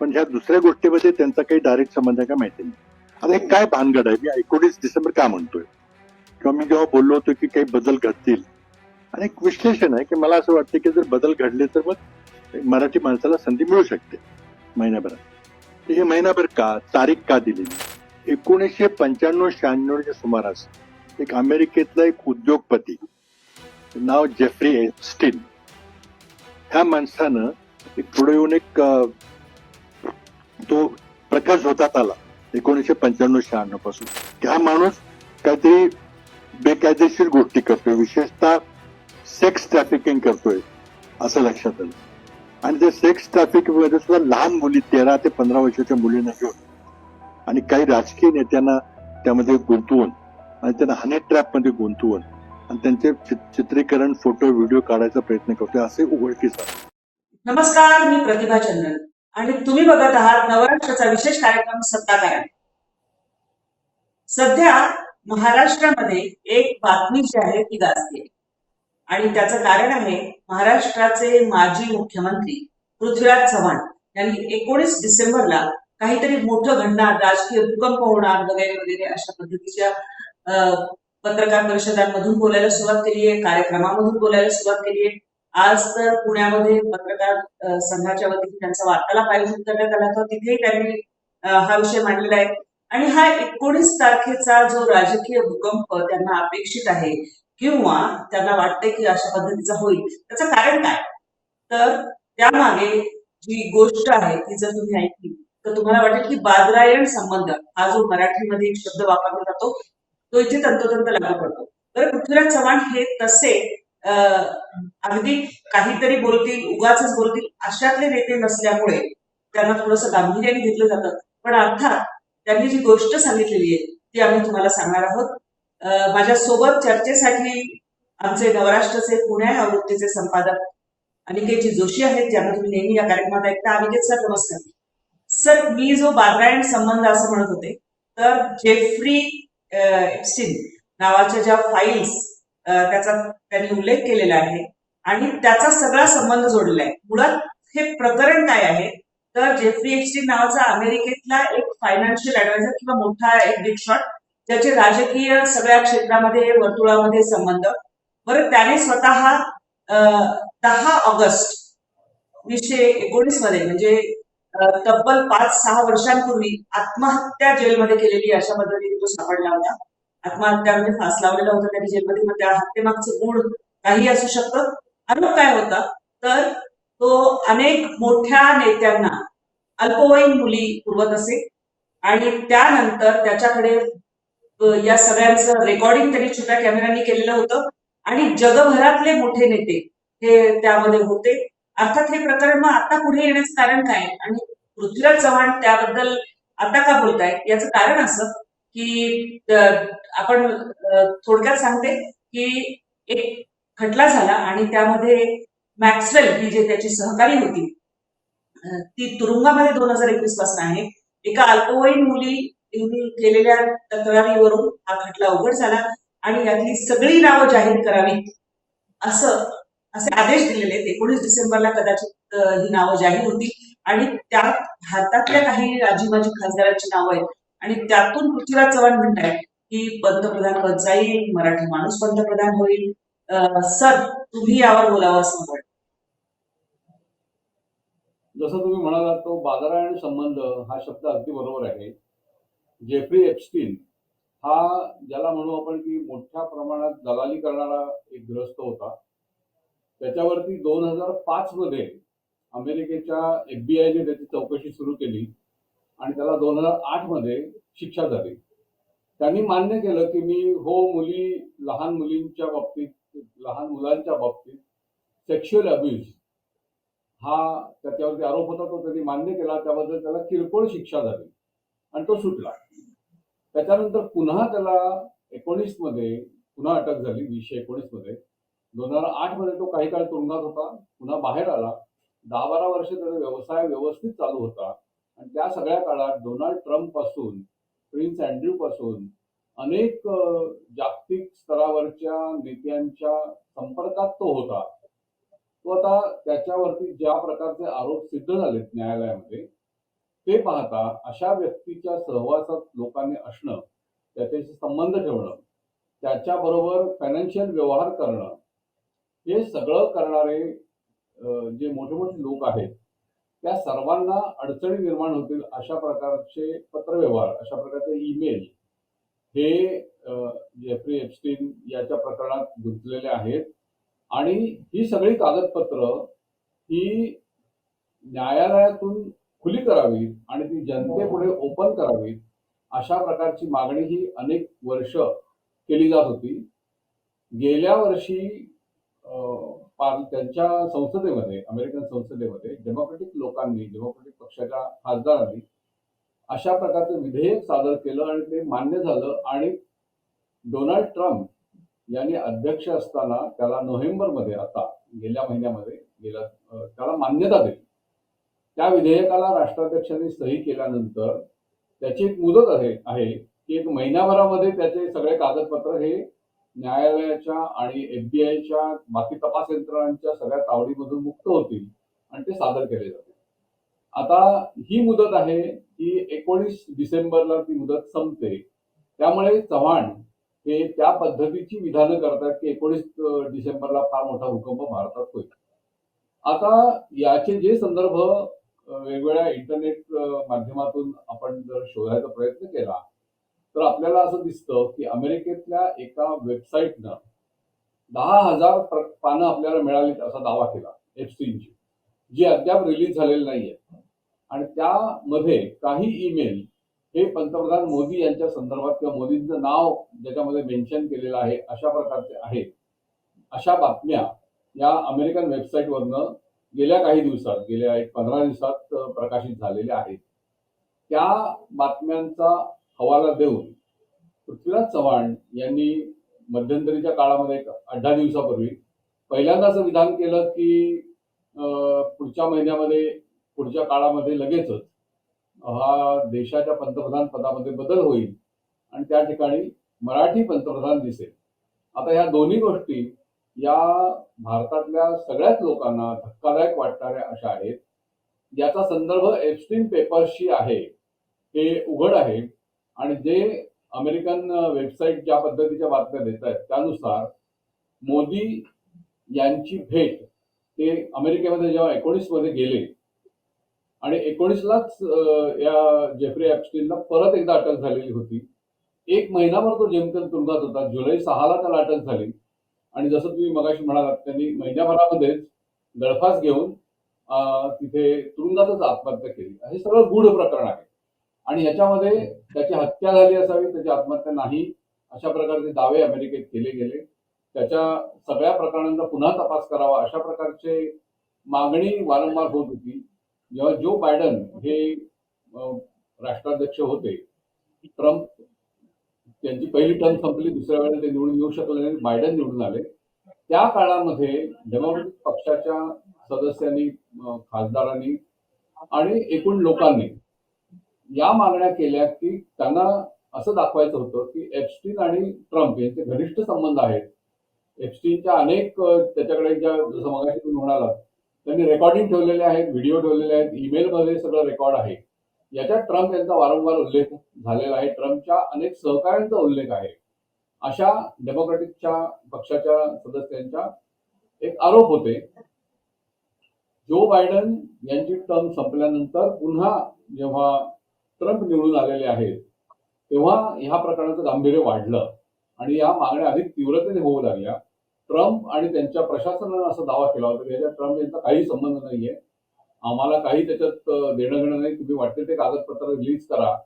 पण ह्या दुसऱ्या गोष्टीमध्ये त्यांचा काही डायरेक्ट संबंध आहे का माहिती नाही. आता हे काय भानगड आहे? मी एकोणीस डिसेंबर का म्हणतोय? किंवा मी जेव्हा बोललो होतो की काही बदल घडतील. आणि एक विश्लेषण आहे की मला असं वाटतं की जर बदल घडले तर मग मराठी माणसाला संधी मिळू शकते महिन्याभरात. हे महिनाभर का? तारीख का दिलेली? एकोणीसशे पंच्याण्णव शहाण्णवच्या सुमारास एक अमेरिकेतला एक उद्योगपती नाव जेफ्री एस्टिन ह्या माणसानं एक पुढे येऊन एक तो प्रकाश होतात आला. एकोणीसशे पंच्याण्णव शहाण्णवपासून. हा माणूस काहीतरी बेकायदेशीर गोष्टी करतोय. विशेषतः सेक्स ट्रॅफिकिंग करतोय असं लक्षात आलं. आणि ते सेक्स ट्रॅफिकमध्ये सुद्धा लहान मुली तेरा ते पंधरा वर्षाच्या मुलींना घेऊन. आणि काही राजकीय नेत्यांना त्यामध्ये गुंतवून आणि त्यांना हनी ट्रॅपमध्ये गुंतवून आणि त्यांचे चित्रीकरण फोटो व्हिडिओ काढायचा प्रयत्न करतोय असे उघडकीस नमस्कार मी प्रतिभा चंद्रन आणि तुम्ही बघत आहात नवराष्ट्राचा विशेष कार्यक्रम सत्ताकारण सध्या महाराष्ट्रामध्ये एक बातमी जी आहे ती गाजते आणि त्याचं कारण आहे महाराष्ट्राचे माजी मुख्यमंत्री पृथ्वीराज चव्हाण यांनी एकोणीस डिसेंबरला काहीतरी मोठं घडणार राजकीय भूकंप होणार वगैरे वगैरे अशा पद्धतीच्या पत्रकार परिषदांमधून बोलायला सुरुवात केली आहे कार्यक्रमामधून बोलायला सुरुवात केली आहे आज तर पुण्यामध्ये पत्रकार संघाच्या वतीने त्यांचा वार्तालाप आयोजित करण्यात आला होता. तिथेही त्यांनी हा विषय मांडलेला आहे. आणि हा एकोणीस तारखेचा जो राजकीय भूकंप त्यांना अपेक्षित आहे किंवा त्यांना वाटते की अशा पद्धतीचा होईल त्याचं कारण काय? तर त्यामागे जी गोष्ट आहे ती जर तुम्ही ऐकली तर तुम्हाला वाटेल की बादरायण संबंध हा जो मराठीमध्ये एक शब्द वापरला जातो तो इथे तंतोतंत लागू पडतो. तर पृथ्वीराज चव्हाण हे तसे अगदी काहीतरी बोलतील उगाच बोलतील अशातले नेते नसल्यामुळे त्यांना थोडंसं गांभीर्याने घेतलं जातं. पण अर्थात त्यांनी जी गोष्ट सांगितलेली आहे ती आम्ही तुम्हाला सांगणार आहोत. माझ्या सोबत चर्चेसाठी आमचे नवराष्ट्रचे पुणे आवृत्तीचे संपादक अनिकेतजी जोशी आहेत ज्यांना तुम्ही नेहमी या कार्यक्रमात ऐकता. अनिकेत सर नमस्कार. सर मी जो बादरायण संबंध असं म्हणत होते तर जेफ्री अं, नावाच्या ज्या फाईल्स त्याचा त्यांनी उल्लेख केलेला आहे. आणि त्याचा सगळा संबंध जोडलेला आहे. मुळात हे प्रकरण काय आहे? तर जेफ्री एप्स्टीन नावाचा अमेरिकेतला एक फायनान्शियल ऍडवायझर किंवा मोठा एक बिग शॉट ज्याचे राजकीय सगळ्या क्षेत्रामध्ये वर्तुळामध्ये संबंध. बरं त्याने स्वतः दहा ऑगस्ट वीसशे एकोणीसमध्ये म्हणजे तब्बल पाच सहा वर्षांपूर्वी आत्महत्या जेलमध्ये केलेली अशा पद्धतीने तो सापडला होता. आत्महत्या म्हणजे फास लावलेला होता त्यांनी जेलमध्ये मग त्या हत्येमागचं गुण काही असू शकतं. आरोप काय होता? तर तो अनेक मोठ्या नेत्यांना अल्पवयीन मुली पुरवत असे. आणि त्यानंतर त्याच्याकडे या सगळ्यांचं रेकॉर्डिंग त्यांनी छोट्या कॅमेऱ्यांनी केलेलं होतं. आणि जगभरातले मोठे नेते हे त्यामध्ये होते. अर्थात हे प्रकरण मग आता पुढे येण्याचं कारण काय? आणि पृथ्वीराज चव्हाण त्याबद्दल आता का बोलताय याचं कारण असं की आपण थोडक्यात सांगते की एक खटला झाला आणि त्यामध्ये मॅक्सवेल ही जे त्याची सहकारी होती ती तुरुंगामध्ये दोन हजार एकवीसपासून आहे. एका अल्पवयीन मुली केलेल्या तक्रारीवरून हा खटला उघड झाला आणि यातली सगळी नावं जाहीर करावीत असं असे आदेश दिलेले आहेत. एकोणीस डिसेंबरला कदाचित ही नावं जाहीर होती. आणि त्यात भारतातल्या काही राजीमाजी खासदारांची नावं आहेत. आणि त्यातून पृथ्वीराज चव्हाण म्हणताय की पंतप्रधान पद जाईल मराठी माणूस पंतप्रधान होईल. सर तुम्ही यावर बोलावं असं वाटतं. जसं तुम्ही म्हणालात तो बाजार आणि संबंध हा शब्द अगदी बरोबर आहे. जेफ्री एप्स्टीन हा ज्याला म्हणू आपण की मोठ्या प्रमाणात दलाली करणारा एक ग्रस्त होता. त्याच्यावरती दोन हजार पाच मध्ये अमेरिकेच्या एफबीआयने त्याची चौकशी सुरू केली. आणि त्याला दोन हजार आठमध्ये शिक्षा झाली. त्यांनी मान्य केलं की मी हो मुली लहान मुलींच्या बाबतीत लहान मुलांच्या बाबतीत सेक्शुअल अब्युज हा त्याच्यावरती आरोप होता तो त्यांनी मान्य केला. त्याबद्दल त्याला किरकोळ शिक्षा झाली आणि तो सुटला. त्याच्यानंतर पुन्हा त्याला एकोणीसमध्ये पुन्हा अटक झाली वीसशे एकोणीसमध्ये. दोन हजार आठमध्ये तो काही काळ तुरुंगात होता पुन्हा बाहेर आला. दहा बारा वर्ष त्याचा व्यवसाय व्यवस्थित चालू होता. आणि त्या सगळ्या काळात डोनाल्ड ट्रम्पपासून प्रिन्स अँड्र्यू पासून अनेक जागतिक स्तरावरच्या नेत्यांच्या संपर्कात तो होता. तो आता त्याच्यावरती ज्या प्रकारचे आरोप सिद्ध झालेत न्यायालयामध्ये ते पाहता अशा व्यक्तीच्या सहवासात लोकांनी असणं त्याच्याशी संबंध ठेवणं त्याच्याबरोबर फायनान्शियल व्यवहार करणं हे सगळं करणारे जे मोठे मोठे लोक आहेत त्या सर्वांना अडचणी निर्माण होतील अशा प्रकारचे पत्रव्यवहार अशा प्रकारचे ईमेल हे जेफ्री एप्स्टीन याच्या प्रकरणात गुंतलेले आहेत. आणि ही सगळी कागदपत्र ही न्यायालयातून खुली करावीत आणि ती जनतेपुढे ओपन करावीत अशा प्रकारची मागणी ही अनेक वर्ष केली जात होती. गेल्या वर्षी त्यांच्या संसदेमध्ये अमेरिकन संसदेमध्ये डेमोक्रेटिक लोकांनी डेमोक्रेटिक पक्षाच्या खासदारांनी अशा प्रकारचं विधेयक सादर केलं आणि ते मान्य झालं आणि डोनाल्ड ट्रम्प यांनी अध्यक्ष असताना त्याला नोव्हेंबरमध्ये आता गेल्या महिन्यामध्ये गेल्या त्याला मान्यता दिली. त्या विधेयकाला राष्ट्राध्यक्षांनी सही केल्यानंतर त्याची एक मुदत आहे आहे की एक महिन्याभरामध्ये त्याचे सगळे कागदपत्र हे न्यायालयाच्या आणि एफबीआयच्या बाकी तपास यंत्रणांच्या सगळ्या तावडीमधून मुक्त होतील आणि ते सादर केले जातील. आता ही मुदत आहे की एकोणीस डिसेंबरला ती मुदत संपते. त्यामुळे चव्हाण हे त्या पद्धतीची विधानं करतात की एकोणीस डिसेंबरला फार मोठा भूकंप भारतात होईल. आता याचे जे संदर्भ वेगवेगळ्या इंटरनेट माध्यमातून आपण जर शोधायचा प्रयत्न केला तर आपल्याला असं दिसतं की अमेरिकेतल्या एका वेबसाईटनं दहा हजार पानं आपल्याला मिळाली असा दावा केला एफसीनची जी अद्याप रिलीज झालेली नाहीये. आणि त्यामध्ये काही ईमेल हे पंतप्रधान मोदी यांच्या संदर्भात किंवा मोदींचं नाव ज्याच्यामध्ये मेन्शन केलेलं आहे अशा प्रकारचे आहेत. अशा बातम्या या अमेरिकन वेबसाईटवरनं गेल्या काही दिवसात गेल्या एक पंधरा दिवसात प्रकाशित झालेल्या आहेत. त्या बातम्यांचा हवाला देऊन पृथ्वीराज चव्हाण यांनी मध्यंतरीच्या काळामध्ये एक आठ दहा दिवसापूर्वी पहिल्यांदा असं विधान केलं की पुढच्या महिन्यामध्ये पुढच्या काळामध्ये लगेचच हा देशाच्या पंतप्रधान पदामध्ये बदल होईल आणि त्या ठिकाणी मराठी पंतप्रधान दिसेल. आता ह्या दोन्ही गोष्टी या भारतातल्या सगळ्याच लोकांना धक्कादायक वाटणाऱ्या अशा आहेत. याचा संदर्भ एप्स्टीन पेपर्सशी आहे. हे उघड आहे. आणि जे अमेरिकन वेबसाईट ज्या पद्धतीच्या बातम्या देत आहेत त्यानुसार मोदी यांची भेट ते अमेरिकेमध्ये जेव्हा एकोणीसमध्ये गेले आणि एकोणीसलाच या जेफ्री ॲपस्टीनला परत एकदा अटक झालेली होती. एक महिनाभर तो जेमतेम तुरुंगात होता. जुलै सहाला त्याला अटक झाली. आणि जसं तुम्ही मगाशी म्हणालात त्यांनी महिन्याभरामध्येच गळफास घेऊन तिथे तुरुंगातच आत्महत्या केली. हे सगळं गूढ प्रकरण आहे. आणि याच्यामध्ये त्याची हत्या झाली असावी त्याची आत्महत्या नाही अशा प्रकारचे दावे अमेरिकेत केले गेले. त्याच्या सगळ्या प्रकरणांचा पुन्हा तपास करावा अशा प्रकारचे मागणी वारंवार होत होती. जेव्हा जो बायडन हे राष्ट्राध्यक्ष होते ट्रम्प त्यांची पहिली टर्म संपली दुसऱ्या वेळेला ते निवडून येऊ शकले नाही बायडन निवडून आले. त्या काळामध्ये डेमोक्रेटिक पक्षाच्या सदस्यांनी खासदारांनी आणि एकूण लोकांनी या मागण्या केल्या की त्यांना असं दाखवायचं होतं की एप्स्टीन आणि ट्रम्प यांचे घनिष्ठ संबंध आहेत. एप्स्टीनच्या अनेक त्याच्याकडे ज्या जसं मगाशी तुम्ही म्हणाला त्यांनी रेकॉर्डिंग ठेवलेले आहेत व्हिडिओ ठेवलेले आहेत ईमेलमध्ये सगळं रेकॉर्ड आहे. याच्यात ट्रम्प यांचा वारंवार उल्लेख झालेला आहे. ट्रम्पच्या अनेक सहकाऱ्यांचा उल्लेख आहे. अशा डेमोक्रॅटिकच्या पक्षाच्या सदस्यांच्या एक आरोप होते. जो बायडन यांची टर्म संपल्यानंतर पुन्हा जेव्हा ट्रम्प निवडून आलेले आहेत तेव्हा ह्या प्रकरणाचं गांभीर्य वाढलं आणि या मागण्या अधिक तीव्रतेने होऊ लागल्या. ट्रम्प आणि त्यांच्या प्रशासनानं असा दावा केला होता की याच्यात ट्रम्प यांचा काही संबंध नाहीये. आम्हाला काही त्याच्यात देणं घेणं नाही. तुम्ही वाटते ते कागदपत्र रिलीज करा.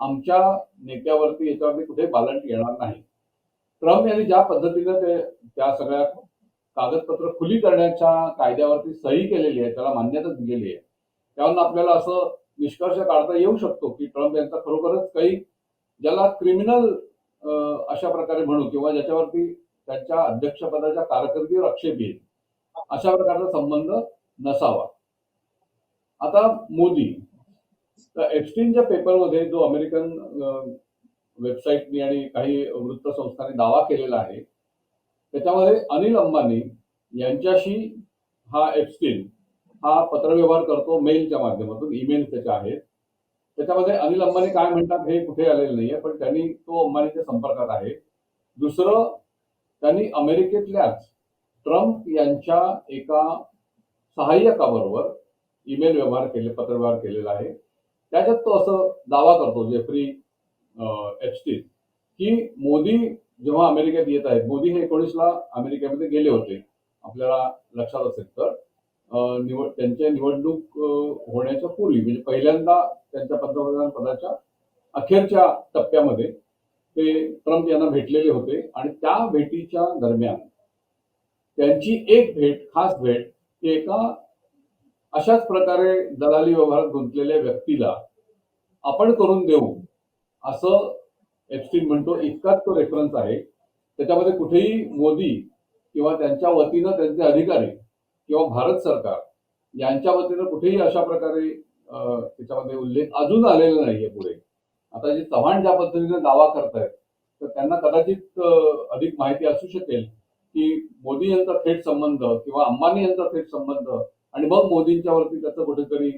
आमच्या नेत्यावरती याच्यावरती कुठे बालंट येणार नाही. ट्रम्प यांनी ज्या पद्धतीनं ते त्या सगळ्या कागदपत्र खुली करण्याच्या कायद्यावरती सही केलेली आहे त्याला मान्यता दिलेली आहे त्यावरून आपल्याला असं निष्कर्ष काढता येऊ शकतो की ट्रम्प यांचा खरोखरच काही ज्याला क्रिमिनल अशा प्रकारे म्हणू किंवा ज्याच्यावरती त्यांच्या अध्यक्षपदाच्या कारकिर्दीवर आक्षेप येईल अशा प्रकारचा संबंध नसावा. आता मोदी तर एप्स्टीनच्या पेपरमध्ये जो अमेरिकन वेबसाईटनी आणि काही वृत्तसंस्थांनी दावा केलेला आहे त्याच्यामध्ये अनिल अंबानी यांच्याशी हा एक्सटीन हा पत्रव्यवहार करतो मेलच्या माध्यमातून ईमेल त्याच्या आहेत. त्याच्यामध्ये अनिल अंबानी काय म्हणतात हे कुठे आलेलं नाहीये पण त्यांनी तो अंबानीच्या संपर्कात आहे. दुसरं त्यांनी अमेरिकेतल्याच ट्रम्प यांच्या एका सहाय्यकाबरोबर ईमेल व्यवहार केले पत्रव्यवहार केलेला आहे. त्याच्यात तो असं दावा करतो जेफ्री एप्स्टीन की मोदी जेव्हा अमेरिकेत येत आहेत मोदी हे एकोणीसला अमेरिकेमध्ये गेले होते आपल्याला लक्षात असेल तर. निवड त्यांच्या निवडणूक होण्याच्या पूर्वी म्हणजे पहिल्यांदा त्यांच्या पंतप्रधान पदाच्या अखेरच्या टप्प्यामध्ये ते ट्रम्प यांना भेटलेले होते आणि त्या भेटीच्या दरम्यान त्यांची एक भेट खास भेट की एका अशाच प्रकारे दलाली व्यवहारात गुंतलेल्या व्यक्तीला आपण करून देऊ असं एप्स्टीन म्हणतो. इतकाच तो रेफरन्स आहे. त्याच्यामध्ये कुठेही मोदी किंवा त्यांच्या वतीनं त्यांचे अधिकारी किंवा भारत सरकार यांच्या वतीनं कुठेही अशा प्रकारे त्याच्यामध्ये उल्लेख अजून आलेला नाहीये पुढे. आता जे चव्हाण ज्या पद्धतीने दावा करतायत तर त्यांना कदाचित अधिक माहिती असू शकेल की मोदी यांचा थेट संबंध किंवा अंबानी यांचा थेट संबंध आणि मग मोदींच्यावरती त्याचा त्याचं कुठेतरी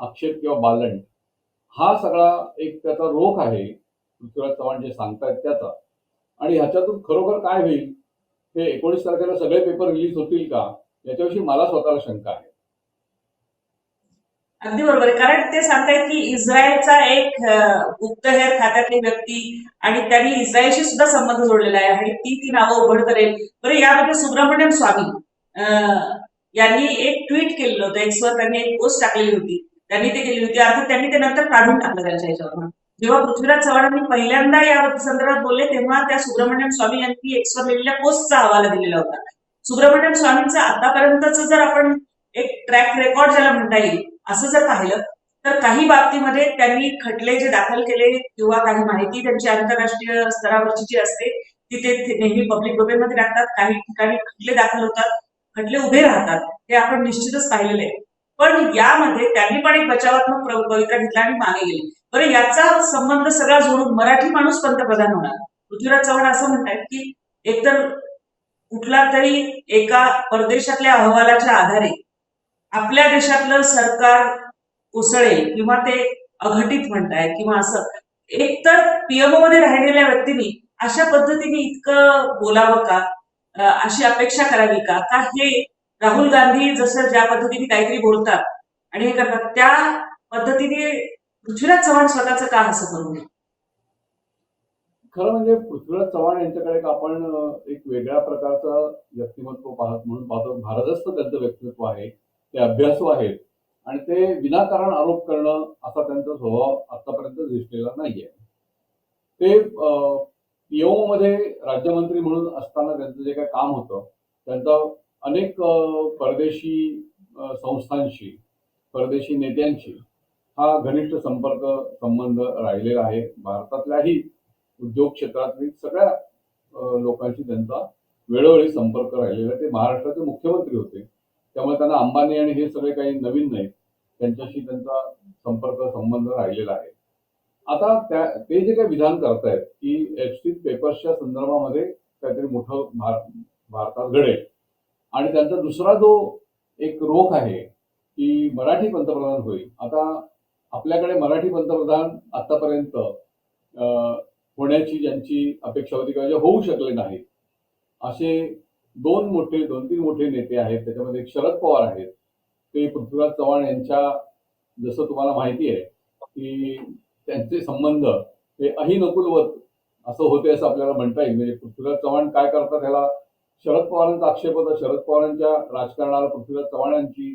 आक्षेप किंवा बालन हा सगळा एक त्याचा रोख आहे पृथ्वीराज चव्हाण जे सांगतायत त्याचा. आणि ह्याच्यातून खरोखर काय होईल हे एकोणीस तारखेला सगळे पेपर रिलीज होतील का? याच्याविषयी मला स्वतःला शंका आहे. अगदी बरोबर आहे. कारण ते सांगतायत की इस्रायलचा एक गुप्तहेर खात्यातली व्यक्ती आणि त्यांनी इस्रायलशी सुद्धा संबंध जोडलेला आहे आणि ती ती नावं उघड करेल. बरं यामध्ये सुब्रमण्यम स्वामी यांनी एक ट्विट केलेलं होतं. एक्सवर त्यांनी एक पोस्ट टाकलेली होती. त्यांनी ते केली होती. अर्थात त्यांनी ते नंतर काढून टाकलं त्यांच्या याच्यावर. जेव्हा पृथ्वीराज चव्हाणांनी पहिल्यांदा या संदर्भात बोलले तेव्हा त्या सुब्रमण्यम स्वामी यांनी एक्सवर लिहिलेल्या पोस्टचा हवाला दिलेला होता. सुब्रमण्यम स्वामींचं आतापर्यंतच जर आपण एक ट्रॅक रेकॉर्ड ज्याला म्हणता येईल असं जर पाहिलं तर काही बाबतीमध्ये त्यांनी खटले जे दाखल केले किंवा काही माहिती त्यांची आंतरराष्ट्रीय स्तरावरची जी असते ती ते नेहमी पब्लिक डोमेनमध्ये राहतात काही ठिकाणी खटले दाखल होतात खटले उभे राहतात हे आपण निश्चितच पाहिलेले आहे. पण यामध्ये त्यांनी पण एक बचावात्मक पवित्रा घेतला आणि मागे गेले. बरं याचा संबंध सगळा जोडून मराठी माणूस पंतप्रधान होणार. पृथ्वीराज चव्हाण असं म्हणतात की एकतर कुठला तरी एका परदेशातल्या अहवालाच्या आधारे आपल्या देशातलं सरकार उसळेल किंवा ते अघटित म्हणताय किंवा असं एकतर पीएमओ मध्ये राहिलेल्या व्यक्तींनी अशा पद्धतीने इतकं बोलावं का? अशी अपेक्षा करावी का? का हे राहुल गांधी जसं ज्या पद्धतीने काहीतरी बोलतात आणि हे करतात त्या पद्धतीने पृथ्वीराज चव्हाण स्वतःचं का असं करू नये? खरं म्हणजे पृथ्वीराज चव्हाण यांच्याकडे आपण एक वेगळ्या प्रकारचं व्यक्तिमत्व पाहत म्हणून पाहतो. भारदस्त त्यांचं व्यक्तित्व आहे ते अभ्यासू आहेत आणि ते विनाकारण आरोप करणं असा त्यांचा स्वभाव आतापर्यंत दिसलेला नाहीये. ते पीओ मध्ये राज्यमंत्री म्हणून असताना त्यांचं जे काही काम होतं त्यांचा अनेक परदेशी संस्थांशी परदेशी नेत्यांशी हा घनिष्ठ संपर्क संबंध राहिलेला आहे. भारतातल्याही उद्योग क्षेत्रातील सगळ्या लोकांशी त्यांचा वेळोवेळी संपर्क राहिलेला. ते महाराष्ट्राचे मुख्यमंत्री होते. त्यामुळे त्यांना अंबानी आणि हे सगळे काही नवीन नाहीत. त्यांच्याशी त्यांचा संपर्क संबंध राहिलेला आहे. आता त्या ते जे काही विधान करतायत की एफस्टीन पेपर्सच्या संदर्भामध्ये काहीतरी मोठं भार भारतात घडेल. आणि त्यांचा दुसरा जो एक रोख आहे की मराठी पंतप्रधान होईल. आता आपल्याकडे मराठी पंतप्रधान आतापर्यंत होण्याची ज्यांची अपेक्षा होती किंवा जे होऊ शकले नाहीत असे दोन मोठे दोन तीन मोठे नेते आहेत त्याच्यामध्ये एक शरद पवार आहेत ते पृथ्वीराज चव्हाण यांच्या जसं तुम्हाला माहिती आहे की त्यांचे संबंध हे अहिनकुलवत असं होते असं आपल्याला म्हणता येईल. म्हणजे पृथ्वीराज चव्हाण काय करतात ह्याला? शरद पवारांचा आक्षेप होता. शरद पवारांच्या राजकारणाला पृथ्वीराज चव्हाण यांची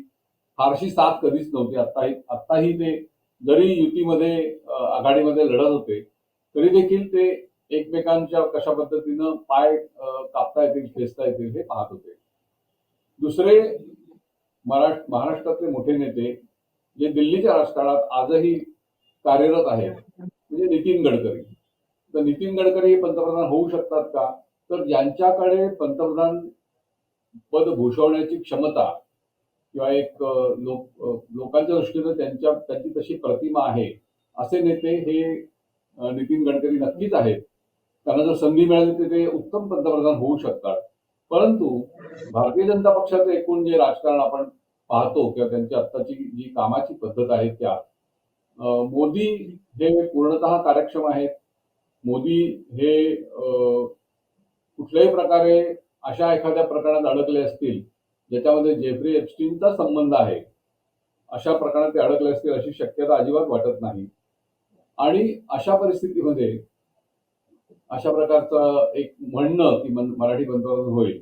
फारशी साथ कधीच नव्हती. आत्ताही आत्ताही ते जरी युतीमध्ये आघाडीमध्ये लढत होते तरी देखील ते एकमेकांच्या कशा पद्धतीनं पाय कापता येतील खेचता येतील हे पाहत होते. दुसरे महाराष्ट्र महाराष्ट्रातले मोठे नेते जे दिल्लीच्या राजकारणात आजही कार्यरत आहेत म्हणजे नितीन गडकरी. तर नितीन गडकरी हे पंतप्रधान होऊ शकतात का? तर ज्यांच्याकडे पंतप्रधान पद भूषवण्याची क्षमता किंवा एक लोक लोकांच्या दृष्टीनं त्यांच्या त्यांची तशी प्रतिमा आहे असे नेते हे नितीन गडकरी नक्कीच आहेत. त्यांना जर संधी मिळाली तर ते उत्तम पंतप्रधान होऊ शकतात. परंतु भारतीय जनता पक्षाचं एकूण जे राजकारण आपण पाहतो किंवा त्यांची आत्ताची जी कामाची पद्धत आहे त्या मोदी हे पूर्णतः कार्यक्षम आहेत. मोदी हे कुठल्याही प्रकारे अशा एखाद्या प्रकरणात अडकले असतील ज्याच्यामध्ये जेफ्री एप्स्टीनचा संबंध आहे अशा प्रकरणात ते अडकले असतील अशी शक्यता अजिबात वाटत नाही. आणि अशा परिस्थितीमध्ये अशा प्रकारचं एक म्हणणं की मराठी पंतप्रधान होईल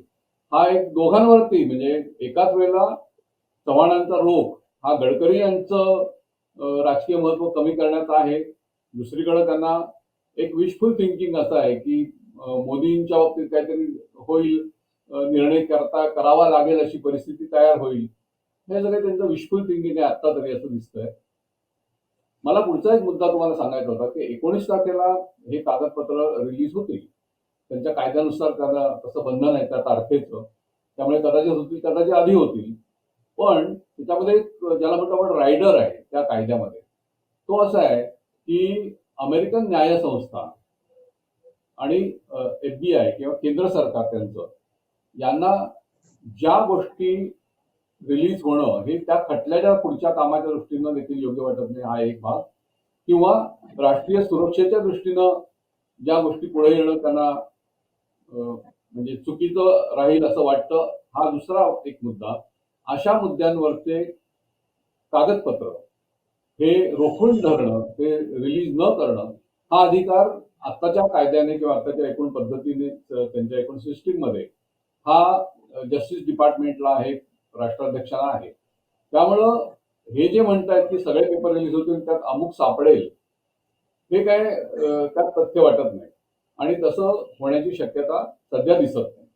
हा एक दोघांवरती म्हणजे एकाच वेळेला चव्हाणांचा रोख हा गडकरी यांचं राजकीय महत्त्व कमी करण्याचा आहे. दुसरीकडे त्यांना एक विशफुल थिंकिंग असं आहे की मोदींच्या बाबतीत काहीतरी होईल निर्णय करता करावा लागेल अशी परिस्थिती तयार होईल. हे सगळे त्यांचं विशफुल थिंकिंग आहे आत्ता तरी असं दिसतंय. मला पुढचा एक मुद्दा तुम्हाला सांगायचा होता की एकोणीस तारखेला हे कागदपत्र रिलीज होतील. त्यांच्या कायद्यानुसार त्यांना तसं बंधन आहे त्या तारखेचं. त्यामुळे कदाचित होतील कदाचित आधी होतील. पण त्याच्यामध्ये एक ज्याला म्हणतो आपण रायडर आहे त्या कायद्यामध्ये. तो असा आहे की अमेरिकन न्याय संस्था आणि एफ बी आय किंवा केंद्र सरकार त्यांचं यांना ज्या गोष्टी रिलीज होणं हे त्या खटल्याच्या पुढच्या कामाच्या दृष्टीनं देखील योग्य वाटत नाही हा एक भाग. किंवा राष्ट्रीय सुरक्षेच्या दृष्टीनं ज्या गोष्टी पुढे येणं त्यांना म्हणजे चुकीचं राहील असं वाटतं हा दुसरा एक मुद्दा. अशा मुद्द्यांवरचे कागदपत्र हे रोखून धरणं ते रिलीज न करणं हा अधिकार आत्ताच्या कायद्याने किंवा आत्ताच्या एकूण पद्धतीने त्यांच्या एकूण सिस्टीममध्ये हा जस्टिस डिपार्टमेंटला आहे राष्ट्राध्यक्षाला आहे. त्यामुळं हे जे म्हणतात की सगळे पेपर रिलीज होतील त्यात अमुक सापडेल हे काय त्यात तथ्य वाटत नाही. आणि तसं होण्याची शक्यता सध्या दिसत नाही.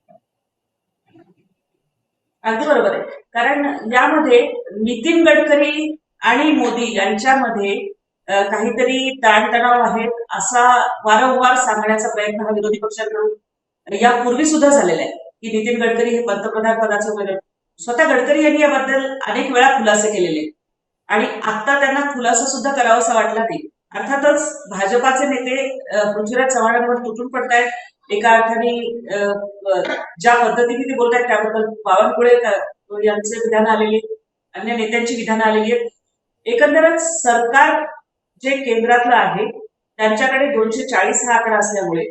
अगदी बरोबर आहे. कारण यामध्ये नितीन गडकरी आणि मोदी यांच्यामध्ये काहीतरी ताणतणाव आहेत असा वारंवार सांगण्याचा प्रयत्न हा विरोधी पक्षाकडून यापूर्वी सुद्धा झालेला आहे की नितीन गडकरी हे पंतप्रधान पदाचे स्वतः गडकरी यांनी याबद्दल अनेक वेळा खुलासे केलेले. आणि आता त्यांना खुलासा सुद्धा करावासा वाटला नाही. अर्थातच भाजपाचे नेते पृथ्वीराज चव्हाणांवर तुटून पडतायत. एका अर्थाने ज्या पद्धतीने ते बोलतायत त्याबद्दल बावनकुळे यांचे विधान आलेले आहेत, अन्य नेत्यांची विधानं आलेली आहेत. एकंदरच सरकार जे केंद्रातलं आहे त्यांच्याकडे दोनशे चाळीस हा आकडा असल्यामुळे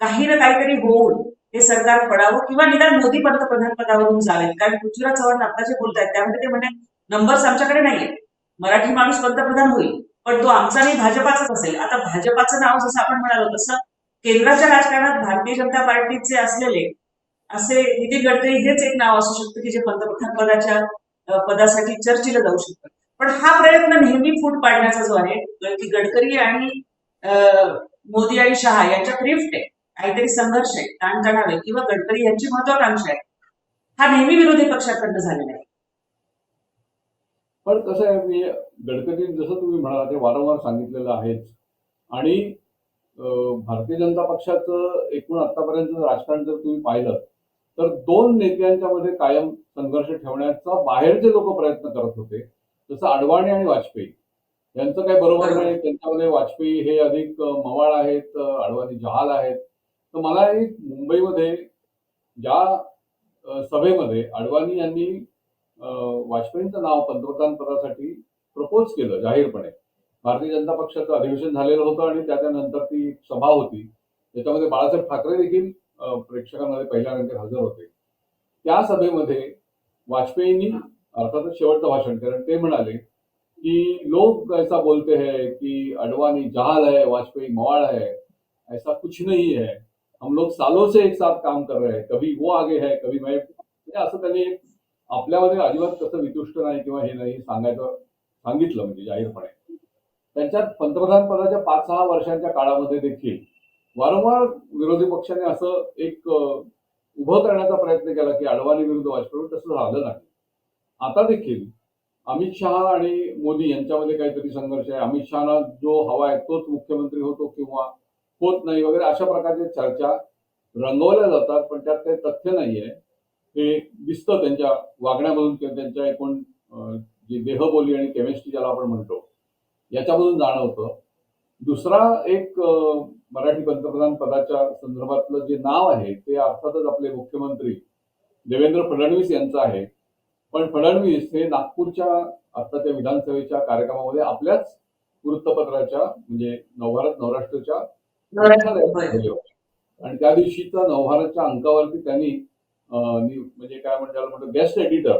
काही ना काहीतरी होऊन हे सरकार पडावं किंवा निदान मोदी पंतप्रधान पदावरून जावेत कारण पृथ्वीराज चव्हाण आता जे बोलत आहेत त्यामध्ये ते म्हणे नंबर्स आमच्याकडे नाहीये. मराठी माणूस पंतप्रधान होईल पण तो आमचा नाही भाजपाचाच असेल. आता भाजपाचं नाव जसं आपण म्हणालो तसं केंद्राच्या राजकारणात भारतीय जनता पार्टीचे असलेले असे नितीन गडकरी हेच एक नाव असू शकतं की जे पंतप्रधान पदाच्या पदासाठी चर्चेला जाऊ शकतं. पण हा प्रयत्न नेहमी फूट पाडण्याचा जो आहे की गडकरी आणि मोदी आणि शहा यांच्यात रिफ्ट आहे. काहीतरी संघर्ष आहे ताणतणाव आहे किंवा गडकरी यांची महत्वाकांक्षा आहे. हा नेहमी विरोधी पक्षाकडनं झालेला आहे. पण कसं आहे मी गडकरी जसं तुम्ही म्हणाला ते वारंवार सांगितलेलं आहेच. आणि भारतीय जनता पक्षाचं एकूण आतापर्यंत राजकारण जर तुम्ही पाहिलं तर दोन नेत्यांच्या मध्ये कायम संघर्ष ठेवण्याचा बाहेरचे लोक प्रयत्न करत होते. जसं अडवाणी आणि वाजपेयी. यांचं काही बरोबर नाही त्यांच्यामध्ये वाजपेयी हे अधिक मवाळ आहेत अडवाणी जहाल आहेत. तर मला एक मुंबईमध्ये ज्या सभेमध्ये अडवाणी यांनी वाजपेयींचं नाव पंतप्रधान पदासाठी प्रपोज केलं जाहीरपणे. भारतीय जनता पक्षाचं अधिवेशन झालेलं होतं आणि त्याच्यानंतर ती सभा होती. त्याच्यामध्ये बाळासाहेब ठाकरे देखील प्रेक्षकांमध्ये पहिल्यानंतर हजर होते. त्या सभेमध्ये वाजपेयींनी अर्थातच शेवटचं भाषण कारण ते म्हणाले की लोग ऐसा बोलते हैं कि अडवाणी जहाल है वाजपेयी मवाळ है ऐसा कुछ नहीं है. हम लोग सालों से एक साथ काम कर रहे हैं कभी वो आगे है कभी मैं। म्हणजे असं त्यांनी आपल्यामध्ये अजिबात कसं वितुष्ट नाही किंवा हे नाही सांगायचं सांगितलं म्हणजे जाहीरपणे. त्यांच्यात पंतप्रधान पदाच्या पाच सहा वर्षांच्या काळामध्ये देखील वारंवार विरोधी पक्षाने असं एक उभं करण्याचा प्रयत्न केला की अडवाणी विरुद्ध वाजपेयी तसं झालं नाही. आता देखील अमित शहा आणि मोदी यांच्यामध्ये काहीतरी संघर्ष आहे. अमित शहाना जो हवा आहे तोच मुख्यमंत्री होतो किंवा होत नाही वगैरे अशा प्रकारच्या चर्चा रंगवल्या जातात पण त्यात काही तथ्य नाहीये. हे दिसतं त्यांच्या वागण्यामधून किंवा त्यांच्या एकूण जी देहबोली आणि केमिस्ट्री ज्याला आपण म्हणतो याच्यामधून जाणवतं. दुसरा एक मराठी पंतप्रधान पदाच्या संदर्भातलं जे नाव आहे ते अर्थातच आपले मुख्यमंत्री देवेंद्र फडणवीस यांचं आहे. पण फडणवीस हे नागपूरच्या आत्ताच्या विधानसभेच्या कार्यक्रमामध्ये आपल्याच वृत्तपत्राच्या म्हणजे नवभारत नवराष्ट्रच्या हो. आणि त्या दिवशीचा नवभारतच्या अंकावरती त्यांनी म्हणजे काय म्हणतात म्हणतो गेस्ट एडिटर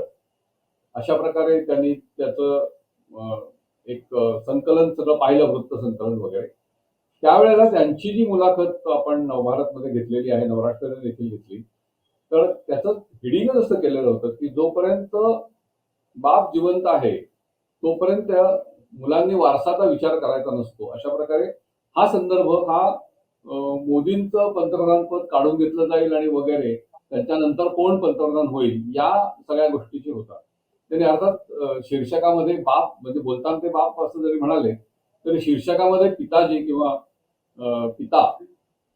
अशा प्रकारे त्यांनी त्याचं एक संकलन सगळं पाहिलं वृत्त संकलन वगैरे. त्यावेळेला त्यांची जी मुलाखत आपण नवभारतमध्ये घेतलेली आहे नवराष्ट्राने देखील घेतली तर त्याचं हिडिंगच असं केलेलं होतं की जोपर्यंत बाप जिवंत आहे तोपर्यंत त्या मुलांनी वारसाचा विचार करायचा नसतो. अशा प्रकारे हा संदर्भ हा मोदींचं पंतप्रधान पद काढून घेतलं जाईल आणि वगैरे त्यांच्यानंतर कोण पंतप्रधान होईल या सगळ्या गोष्टीची होता. त्यांनी अर्थात शीर्षकामध्ये बाप म्हणजे बोलताना ते बाप असं जरी म्हणाले तरी शीर्षकामध्ये पिताजी किंवा पिता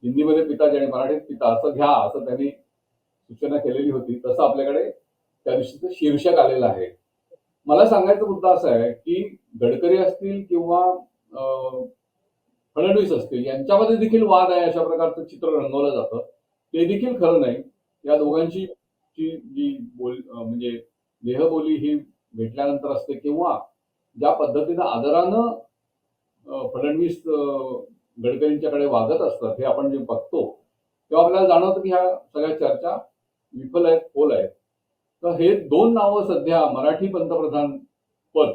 हिंदीमध्ये पिताजी आणि मराठीत पिता असं घ्या असं त्यांनी सूचना केलेली होती तसं आपल्याकडे त्या दिवशीचं शीर्षक आलेलं आहे. मला सांगायचा मुद्दा असा आहे की गडकरी असतील किंवा फडणवीस असतील. यांच्यामध्ये देखील वाद आहे अशा प्रकारचं चित्र रंगवलं जातं. ते देखील खरं नाही. या दोघांची जी बोल म्हणजे देहबोली ही भेटल्यानंतर असते किंवा ज्या पद्धतीनं आदरानं फडणवीस गडकरींच्याकडे वागत असतात हे आपण जे बघतो तेव्हा आपल्याला जाणवतं की ह्या सगळ्या चर्चा विफल आहेत खोल आहेत. तर हे दोन नावं सध्या मराठी पंतप्रधान पद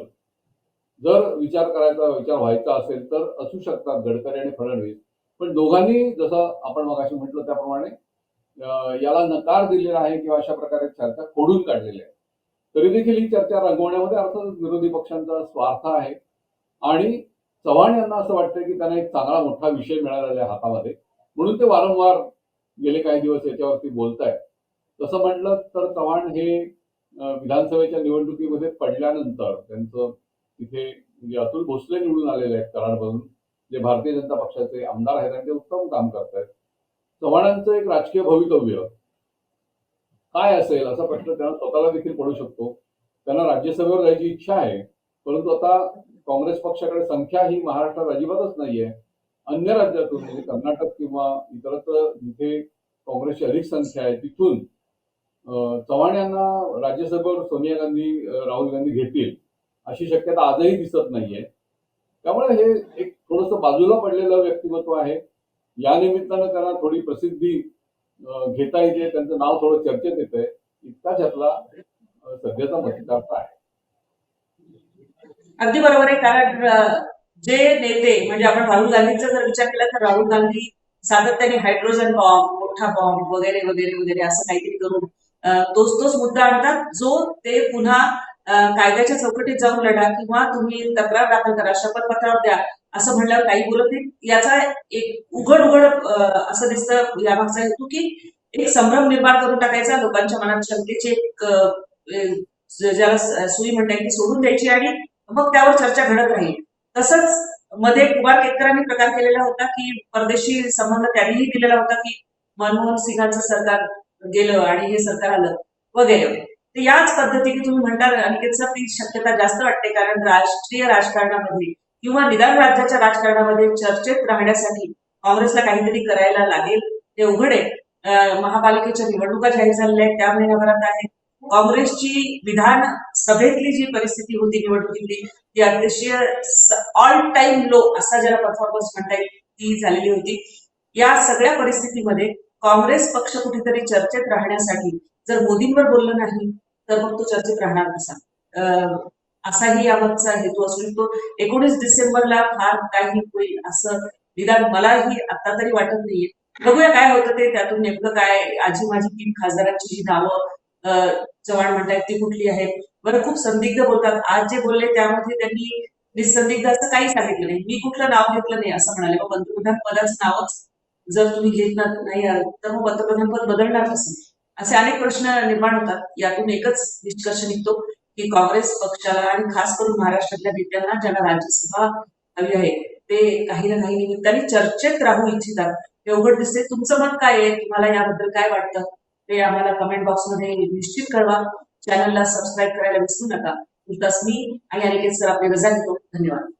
जर विचार करायचा विचार व्हायचा असेल तर असू शकतात गडकरी आणि फडणवीस. पण दोघांनी जसं आपण मगाशी म्हटलं त्याप्रमाणे याला नकार दिलेला आहे किंवा अशा प्रकारे चर्चा खोडून काढलेल्या आहे. तरी देखील ही चर्चा रंगवण्यामध्ये अर्थातच विरोधी पक्षांचा स्वार्थ आहे. आणि चव्हाण यांना असं वाटतं की त्यांना एक चांगला मोठा विषय मिळालेला आहे हातामध्ये. म्हणून ते वारंवार गेले काही दिवस याच्यावरती बोलत आहेत तसं म्हटलं तर चव्हाण हे विधानसभेच्या निवडणुकीमध्ये पडल्यानंतर त्यांचं तिथे म्हणजे अतुल भोसले निवडून आलेले आहेत कराडमधून जे भारतीय जनता पक्षाचे आमदार आहेत आणि ते उत्तम काम करत आहेत चव्हाणांचं एक राजकीय भवितव्य काय असेल असा प्रश्न त्यांना स्वतःला देखील पडू शकतो. त्यांना राज्यसभेवर जायची इच्छा आहे परंतु आता काँग्रेस पक्षाकडे संख्या ही महाराष्ट्रात अजिबातच नाहीये. अन्य राज्यातून म्हणजे कर्नाटक किंवा इतरत्र जिथे काँग्रेसची अधिक संख्या आहे तिथून चव्हाण यांना राज्यसभेवर सोनिया गांधी राहुल गांधी घेतील. अशी शक्यता आजही दिसत नाहीये. त्यामुळे हे एक थोडस बाजूला पडलेलं व्यक्तिमत्व आहे. या निमित्तानं त्यांना थोडी प्रसिद्धी घेता येते त्यांचं नाव थोडं चर्चेत येतंय. इतकाच यातला सध्याचा मतदार्थ आहे. अगदी बरोबर आहे कारण जे नेते म्हणजे आपण राहुल गांधींचा जर विचार केला तर राहुल गांधी सातत्याने हायड्रोजन बॉम्ब मोठा बॉम्ब वगैरे वगैरे वगैरे असं काहीतरी करून तोच तोच मुद्दा आणतात जो ते पुन्हा कायद्याच्या चौकटीत जाऊन लढा किंवा तुम्ही तक्रार दाखल करा शपथपत्रावर द्या असं म्हणल्यावर काही बोलत नाही. याचा एक उघड उघड असं दिसतं यामागचा हेतू की एक संभ्रम निर्माण करून टाकायचा लोकांच्या मनात शंकेची एक ज्याला सुई म्हणता येईल ती सोडून द्यायची आणि मग त्यावर चर्चा घडत राहील. तसंच मध्ये कुमार केतकरांनी प्रकार केलेला होता की परदेशी संबंध त्यांनीही दिलेला होता की मनमोहन सिंगांचं सरकार गेलं आणि हे सरकार आलं वगैरे. तर याच पद्धतीने तुम्ही म्हणता अनिकेतचा ती शक्यता जास्त वाटते कारण राष्ट्रीय राजकारणामध्ये किंवा निदान राज्याच्या राजकारणामध्ये चर्चेत राहण्यासाठी काँग्रेसला काहीतरी करायला लागेल ते उघडे. महापालिकेच्या निवडणुका जाहीर झालेल्या आहेत त्या महिन्याभरात आहे. काँग्रेसची विधान सभेतली जी परिस्थिती होती निवडणुकीतली ती अतिशय ऑल टाइम लो असा ज्याला परफॉर्मन्स म्हणता येईल ती झालेली होती. या सगळ्या परिस्थितीमध्ये काँग्रेस पक्ष कुठेतरी चर्चेत राहण्यासाठी जर मोदींवर बोललं नाही तर मग तो चर्चेत राहणार कसा? असाही यामागचा हेतू असू शकतो. एकोणीस डिसेंबरला फार काही होईल असं निदान मलाही आता तरी वाटत नाहीये. बघूया काय होतं ते त्यातून नेमकं काय आजी माझी तीन खासदारांची जी नावं चव्हाण म्हणतायत ती कुठली आहेत? बरं खूप संदिग्ध बोलतात. आज जे बोलले त्यामध्ये त्यांनी निसंदिग्ध असं काही सांगितलं नाही. मी कुठलं नाव घेतलं नाही असं म्हणाले. मग पंतप्रधान पदाचं नावच जर तुम्ही घेत नाही तर मग पंतप्रधान पद बदलणार कसं? असे अनेक प्रश्न निर्माण होतात. यातून एकच निष्कर्ष निघतो की काँग्रेस पक्षाला आणि खास करून महाराष्ट्रातल्या नेत्यांना ज्यांना राज्यसभा हवी आहे ते काही ना काही निमित्ताने चर्चेत राहू इच्छितात. हे उघड दिसते. तुमचं मत काय आहे? तुम्हाला याबद्दल काय वाटतं? ते आम्हाला कमेंट बॉक्समध्ये निश्चित कळवा. चॅनलला सबस्क्राईब करायला विसरू नका. तुर्तास मी आणि अनिकेत सर आपली रजा घेतो. धन्यवाद.